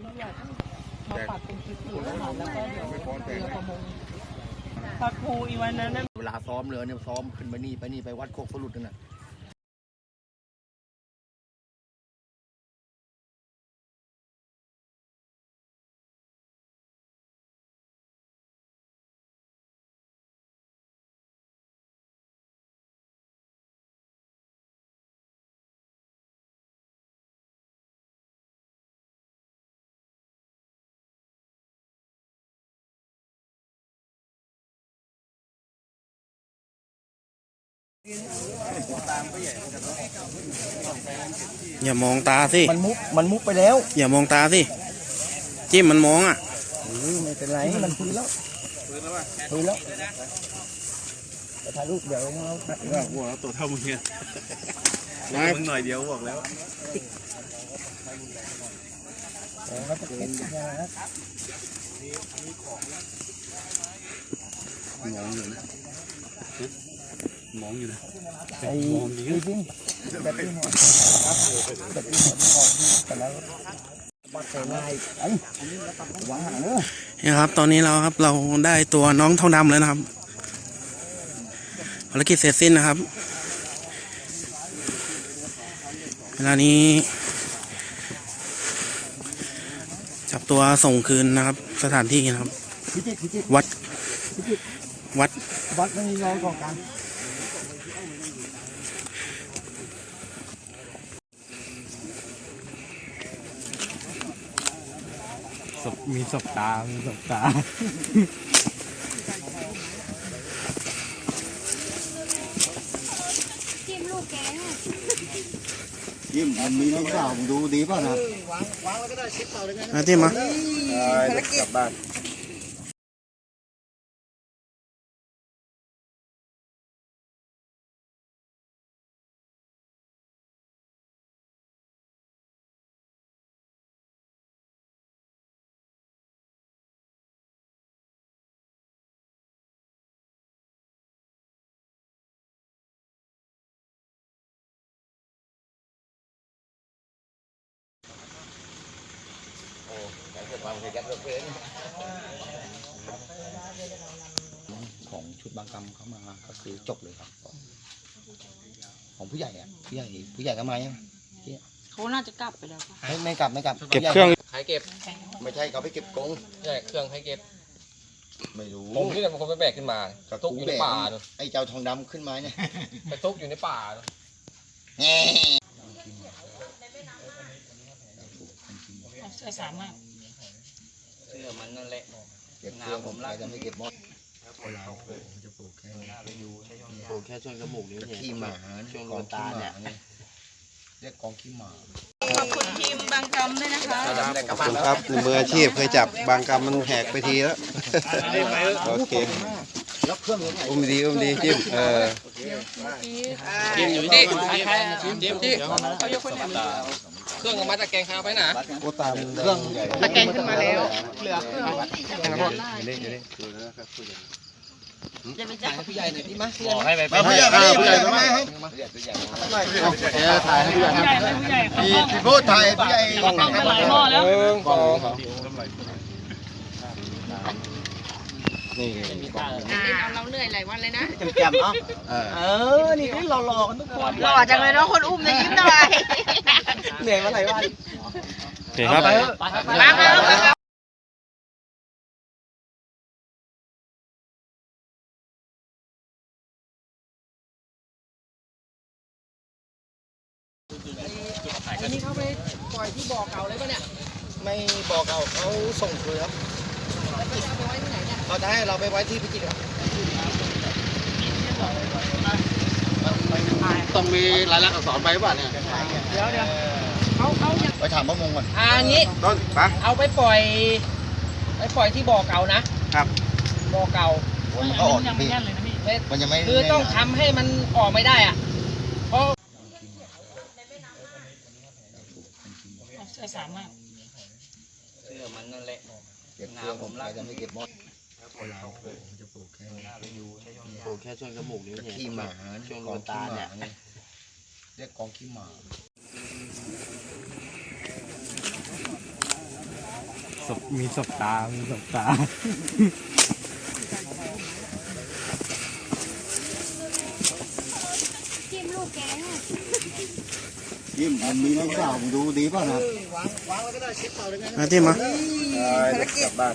เรือมาปักตรงจุดอยู่แล้วค่ะแล้วก็เดี๋ยวเรือประมงปักภูอีวันนั้นนะเวลาซ้อมเรือเนี่ยซ้อมขึ้นไปนี่ไปนี่ไปวัดโคกสลุดนั่นน่ะ อย่ามองตาสิ มันมุกมันมุกไปแล้วอย่ามองตาสิ จิ้มมันมองอะไม่เป็นไรมันฟื้นแล้วฟื้นแล้วไปถ่ายรูปเดี๋ยวเราหัวตัวเท่ามึงเนี่ยนายมึงหน่อยเดียวบอกแล้วเราจะเก็บนะมองอยู่นะ มองอยู่นะไอ้จริงแบบที่หัวแบบที่หัวออกแต่แล้วบัดเตะไล่ไอ้วางหางเนอะนี่ครับ ตอนนี้เราครับเราได้ตัวน้องเท่าดำแล้วนะครับภารกิจเสร็จสิ้นนะครับ เวลานี้ จับตัวส่งคืนนะครับ สถานที่นะครับพิจิตรพิจิตรวัด วัด วัดไม่มีรอยก่อกา ศพมีศพตา มีศพตา จิ้มลูกแกงยิ้มมันมีน้องสาวดูดีป่ะนะมาจิ้มมากลับบ้าน ของชุดบางกรรมเขามาก็คือจบเลยครับ ของผู้ใหญ่อะผู้ใหญ่ผู้ใหญ่ก็มายังเขาน่าจะกลับไปแล้วค่ะไม่ไม่กลับไม่กลับเก็บเครื่องใครเก็บไม่ใช่เขาไปเก็บกงใช่เครื่องใครเก็บไม่รู้ผมนี่แหละเป็นคนไปแบกขึ้นมากับตุกอยู่ในป่าเนอะไอ้เจ้าทองดำขึ้นมาเนี่ยไปตุกอยู่ในป่าเนอะใส่สามอะ สื้อมันนั่นแหละเก็บเครื่องผมไล่จะไม่เก็บหมดจะปลูกแค่โอ้แค่ช่วงจมูกนิ้วขี้หมาช่วงรตาเนี่ยเรียกกองขี้หมาขอบคุณทีมบางกำด้วยนะคะได้กลับบ้านแล้วครับมืออาชีพเคยจับบางกรรมมันแหกไปทีแล้วโอเคแล้วเครื่องยังไงอุ้มดีอุ้มดีจิ้มเออจิ้มอยู่ที่จิ้มจิ้มที่เครื่อง เอามาจากแกงข้าวไปไหนะโอ้ตามเครื่องตะแกงขึ้นมาแล้ว เหลือเครื่องจะไปจับผู้ใหญ่หน่อยที่มามาผู้ใหญ่มาผู้ใหญ่ผู้ใหญ่มาให้เออถ่ายให้ผู้ใหญ่ผู้ใหญ่เลยผู้ใหญ่พี่พี่พูดถ่ายผู้ใหญ่ต้องไปหลายหม้อแล้วหนึ่งสองนี่เล่นเอาเราเหนื่อยหลายวันเลยนะจำเนาะเออเออ นี่หล่อหล่อกันทุกคนหล่อจังเลยเนาะคนอุ้มเนี่ยยิ้มหน่อย เหนื่อยมาหลายวันโอเคครับ มามามามาอันนี้เขาไปปล่อยที่บ่อเก่าเลยปะเนี่ย ไม่บ่อเก่าเขาส่งคืนครับเขาจะให้เราไปไว้ที่พิจิตรครับต้องมีรายลักษณ์อักษรไปป่ะเนี่ย เดี๋ยวเดี๋ยว เขาเขายังไปถามพระมงก่อนอันนี้ต้นปะเอาไปปล่อย ไปปล่อยที่บ่อเก่านะครับ บ่อเก่ามันก็ออกพี่มันยังไม่คือต้องทำให้มันออกไม่ได้อะ เพราะใส่สามอะเสื้อมันนั่นแหละเก็บเครื่องผมไล่จะไม่เก็บหมดจะปลูกแค่โอ้แค่ช่วงจมูกนิ้วขี้หมาช่วงรตาเนี่ยเรียกกองขี้หมา ศพมีศพตา มีศพตา จิ้มลูกแกงยิ้มมันมีน้ำเปล่ามึงดูดีป่ะนะมาที่มากลับบ้าน